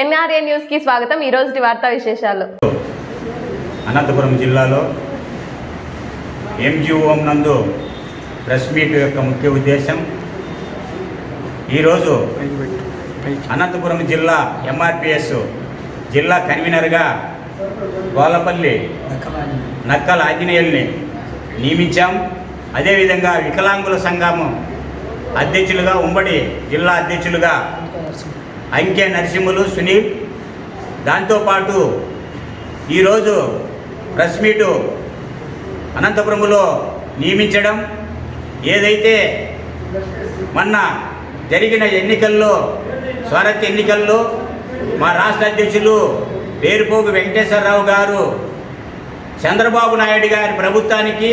NRA న్యూస్కి స్వాగతం. ఈ రోజు వార్తా విశేషాలు. అనంతపురం జిల్లాలో ఎంజిఓం నందు ప్రెస్ మీట్ యొక్క ముఖ్య ఉద్దేశం ఈరోజు అనంతపురం జిల్లా ఎంఆర్పిఎస్ జిల్లా కన్వీనర్గా గోలపల్లి నక్కల ఆంజనేయుల్ని నియమించాం. అదేవిధంగా వికలాంగుల సంఘం అధ్యక్షులుగా ఉమ్మడి జిల్లా అధ్యక్షులుగా అంకె నరసింహులు సునీల్. దాంతోపాటు ఈరోజు ప్రెస్ మీటు అనంతపురంలో నియమించడం. ఏదైతే మొన్న జరిగిన ఎన్నికల్లో స్వరత్ ఎన్నికల్లో మా రాష్ట్ర అధ్యక్షులు పేరుపోగు వెంకటేశ్వరరావు గారు చంద్రబాబు నాయుడు గారి ప్రభుత్వానికి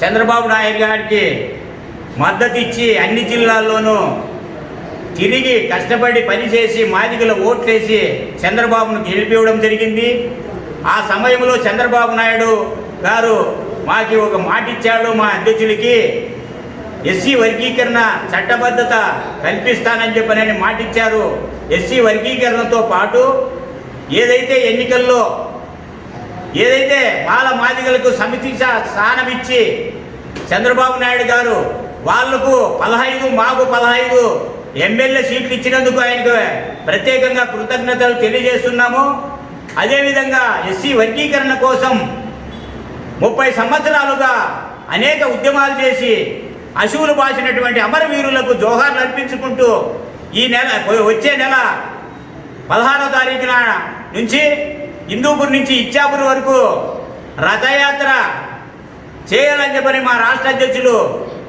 చంద్రబాబు నాయుడు గారికి మద్దతు ఇచ్చి అన్ని జిల్లాల్లోనూ తిరిగి కష్టపడి పనిచేసి మాదిగల ఓట్లేసి చంద్రబాబును గెలిపివ్వడం జరిగింది. ఆ సమయంలో చంద్రబాబు నాయుడు గారు మాకి ఒక మాట ఇచ్చాడు మా అధ్యక్షులకి ఎస్సీ వర్గీకరణ చట్టబద్ధత కల్పిస్తానని చెప్పనని మాట ఇచ్చారు ఎస్సీ వర్గీకరణతో పాటు ఏదైతే ఎన్నికల్లో ఏదైతే బాల మాదిగలకు సమితి స్థానం ఇచ్చి చంద్రబాబు నాయుడు గారు వాళ్ళకు పదహైదు మాకు పదహైదు ఎమ్మెల్యే సీట్లు ఇచ్చినందుకు ఆయనకు ప్రత్యేకంగా కృతజ్ఞతలు తెలియజేస్తున్నాము. అదేవిధంగా ఎస్సీ వర్గీకరణ కోసం ముప్పై సంవత్సరాలుగా అనేక ఉద్యమాలు చేసి అశువులు బాసినటువంటి అమరవీరులకు జోహార్లు అర్పించుకుంటూ ఈ నెల వచ్చే నెల పదహారో తారీఖున నుంచి హిందూపూర్ నుంచి ఇచ్చాపూర్ వరకు రథయాత్ర చేయాలని చెప్పని మా రాష్ట్ర అధ్యక్షులు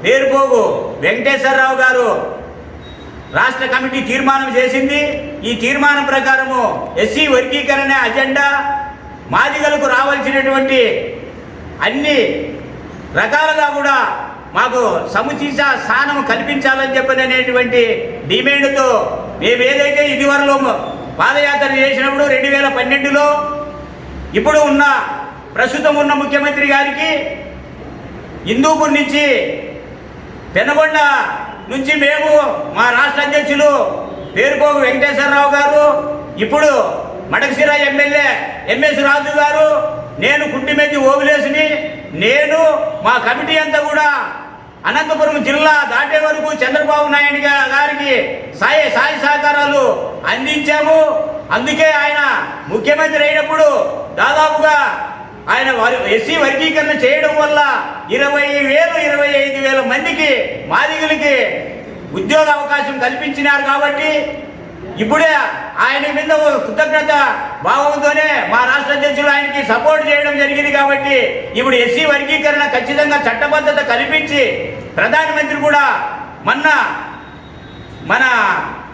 పేరుపోగు వెంకటేశ్వరరావు గారు రాష్ట్ర కమిటీ తీర్మానం చేసింది. ఈ తీర్మానం ప్రకారము ఎస్సీ వర్గీకరణ అజెండా మాదిగలకు రావాల్సినటువంటి అన్ని రకాలుగా కూడా మాకు సముచిత స్థానం కల్పించాలని చెప్పని అనేటువంటి డిమాండ్తో మేము ఏదైతే ఇదివరలో పాదయాత్ర చేసినప్పుడు రెండు వేల పన్నెండులో ఇప్పుడు ఉన్న ప్రస్తుతం ఉన్న ముఖ్యమంత్రి గారికి హిందూపూర్ నుంచి పెనగొండ నుంచి మేము మా రాష్ట్ర అధ్యక్షులు పేరుపోగు వెంకటేశ్వరరావు గారు ఇప్పుడు మడకసిర ఎమ్మెల్యే ఎంఎస్ రాజు గారు నేను కుంటిమెద్ది ఓబులేసుని నేను మా కమిటీ అంతా కూడా అనంతపురం జిల్లా దాటే వరకు చంద్రబాబు నాయుడు గారికి సాయి సాయి సహకారాలు అందించాము. అందుకే ఆయన ముఖ్యమంత్రి అయినప్పుడు దాదాపుగా ఆయన వారి ఎస్సీ వర్గీకరణ చేయడం వల్ల ఇరవై వేలు ఇరవై ఐదు వేల మందికి మాదిగులకి ఉద్యోగ అవకాశం కల్పించినారు కాబట్టి ఇప్పుడే ఆయన మీద కృతజ్ఞత భావంతోనే మా రాష్ట్ర అధ్యక్షులు ఆయనకి సపోర్ట్ చేయడం జరిగింది కాబట్టి ఇప్పుడు ఎస్సీ వర్గీకరణ ఖచ్చితంగా చట్టబద్ధత కల్పించి ప్రధానమంత్రి కూడా మొన్న మన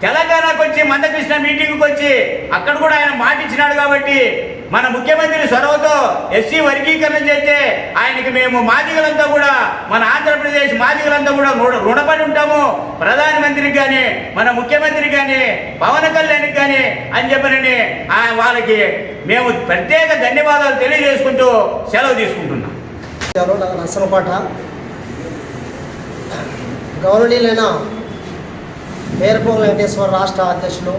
తెలంగాణకు వచ్చి మందకృష్ణ మీటింగ్కి వచ్చి అక్కడ కూడా ఆయన మాటిచ్చినాడు కాబట్టి మన ముఖ్యమంత్రి చొరవతో ఎస్సీ వర్గీకరణ చేస్తే ఆయనకి మేము మాదిగలంతా కూడా మన ఆంధ్రప్రదేశ్ మాదిగలంతా కూడా రుణపడి ఉంటాము. ప్రధానమంత్రికి కానీ మన ముఖ్యమంత్రికి కానీ పవన్ కళ్యాణ్కి కానీ అని చెప్పనని ఆ వాళ్ళకి మేము ప్రత్యేక ధన్యవాదాలు తెలియజేసుకుంటూ సెలవు తీసుకుంటున్నాం. గారు నాకు గౌరవనీయులైన మేరపూర్ వెంకటేశ్వర రాష్ట్ర అధ్యక్షులు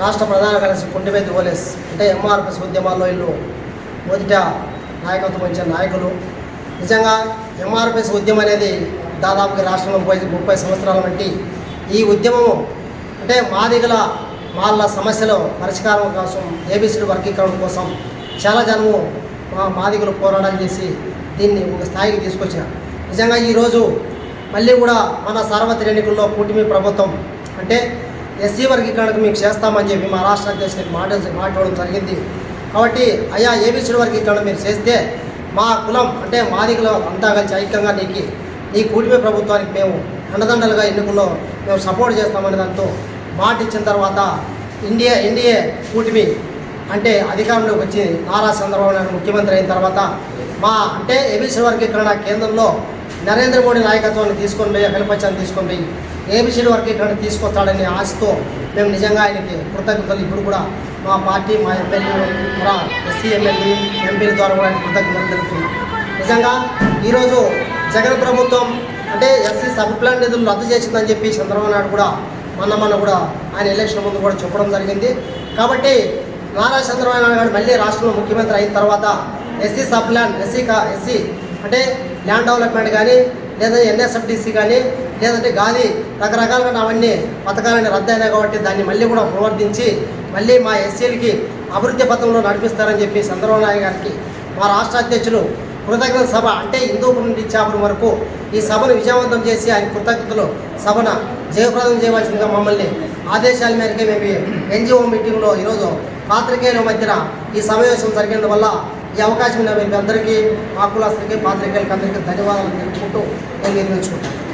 రాష్ట్ర ప్రధాన కార్యదర్శి కుంటిబెద్ది ఓలెస్ అంటే ఎంఆర్ఎస్ ఉద్యమాల్లో ఇల్లు మొదట నాయకత్వం వహించిన నాయకులు. నిజంగా ఎంఆర్పిఎస్ ఉద్యమం అనేది దాదాపుగా రాష్ట్రంలో ముప్పై ముప్పై సంవత్సరాల వంటి ఈ ఉద్యమము అంటే మాదిగల వాళ్ళ సమస్యలు పరిష్కారం కోసం ఏబిసిడి వర్గీకరణ కోసం చాలా జనము మా మాదిగలు పోరాటం చేసి దీన్ని ఒక స్థాయికి తీసుకొచ్చారు. నిజంగా ఈరోజు మళ్ళీ కూడా మన సార్వత్రిక ఎన్నికల్లో కూటమి ప్రభుత్వం అంటే ఎస్సీ వర్గీకరణకు మేము చేస్తామని చెప్పి మా రాష్ట్ర అధ్యక్షుడికి మాట మాట్లాడడం జరిగింది. కాబట్టి అయ్యా ఏబిసిడి వర్గీకరణ మీరు చేస్తే మా కులం అంటే మాదిగల అంతా కలిసి ఐక్యంగా నీకు నీ కూటమి ప్రభుత్వానికి మేము అండదండలుగా ఎన్నికల్లో మేము సపోర్ట్ చేస్తామనే దాంతో మాట ఇచ్చిన తర్వాత ఇండియా ఎన్డీఏ కూటమి అంటే అధికారంలోకి వచ్చి నారా చంద్రబాబు నాయుడు ముఖ్యమంత్రి అయిన తర్వాత మా అంటే ఏబీసీ వర్గీకరణ కేంద్రంలో నరేంద్ర మోడీ నాయకత్వాన్ని తీసుకొని పోయి అఖిలపక్షాన్ని తీసుకొని పోయి ఏబిసిడి వరకు ఇక్కడ తీసుకొస్తాడనే ఆశతో మేము నిజంగా ఆయనకి కృతజ్ఞతలు. ఇప్పుడు కూడా మా పార్టీ మా ఎమ్మెల్యే మా ఎస్సీ ఎమ్మెల్యే ఎంపీల ద్వారా కూడా ఆయన కృతజ్ఞతలు తెలుపుతున్నాం. నిజంగా ఈరోజు జగన్ ప్రభుత్వం అంటే ఎస్సీ సబ్ ప్లాన్ నిధులు రద్దు చేసిందని చెప్పి చంద్రబాబు నాయుడు కూడా మొన్న మొన్న కూడా ఆయన ఎలక్షన్ ముందు కూడా చెప్పడం జరిగింది. కాబట్టి నారా చంద్రబాబు నాయుడు గారు మళ్ళీ రాష్ట్రంలో ముఖ్యమంత్రి అయిన తర్వాత ఎస్సీ సబ్ ల్యాండ్ ఎస్సీ కా ఎస్సీ అంటే ల్యాండ్ డెవలప్మెంట్ కానీ లేదా ఎన్ఎస్ఎఫ్డిసి కానీ లేదంటే గాలి రకరకాలుగా అవన్నీ పథకాలని రద్దయినా కాబట్టి దాన్ని మళ్ళీ కూడా ప్రవర్తించి మళ్ళీ మా ఎస్సీలకి అభివృద్ధి పథంలో నడిపిస్తారని చెప్పి చంద్రబాబు నాయుడు గారికి మా రాష్ట్ర అధ్యక్షులు కృతజ్ఞత సభ అంటే హిందూపురం నుండి ఇచ్చాపురం వరకు ఈ సభను విజయవంతం చేసి ఆయన కృతజ్ఞతలు సభన జయప్రదం చేయవలసిందిగా మమ్మల్ని ఆదేశాల మేరకే మేము ఎన్జిఓ మీటింగ్లో ఈరోజు పాత్రికేయుల మధ్యన ఈ సమావేశం జరిగినందువల్ల ఈ అవకాశం ఉన్న మీకు అందరికీ మా కులాస్తులకి పాత్రికేయులకి అందరికీ ధన్యవాదాలు తెలుపుకుంటూ నేను నిర్మించుకుంటాను